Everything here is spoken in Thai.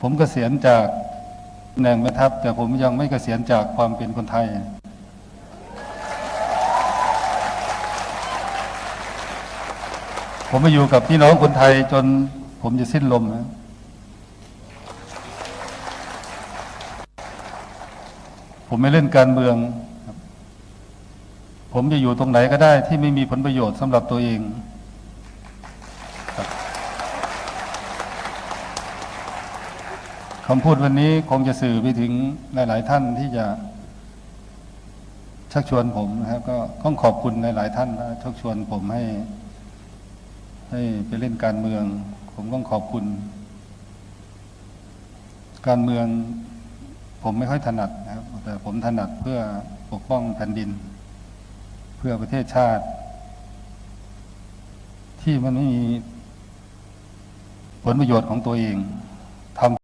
ผมเกษียณจากตำแหน่งแม่ทัพแต่ผมยังไม่เกษียณจากความเป็นคนไทย ผมมาอยู่กับพี่น้องคนไทยจนผมจะสิ้นลมนะผมไม่เล่นการเมือง ผมจะอยู่ตรงไหนก็ได้ที่ไม่มีผลประโยชน์สำหรับตัวเอง คำพูดวันนี้คงจะสื่อไปถึงหลาย ๆ ท่านที่จะชักชวนผมนะครับ ก็ต้องขอบคุณหลาย ๆ ท่านนะชักชวนผมให้ ให้ไปเล่นการเมือง ผมต้องขอบคุณ การเมือง ผมไม่ค่อยถนัดนะครับ แต่ผมถนัดเพื่อปกป้องแผ่นดิน เพื่อประเทศชาติ ที่มันไม่มีผลประโยชน์ของตัวเอง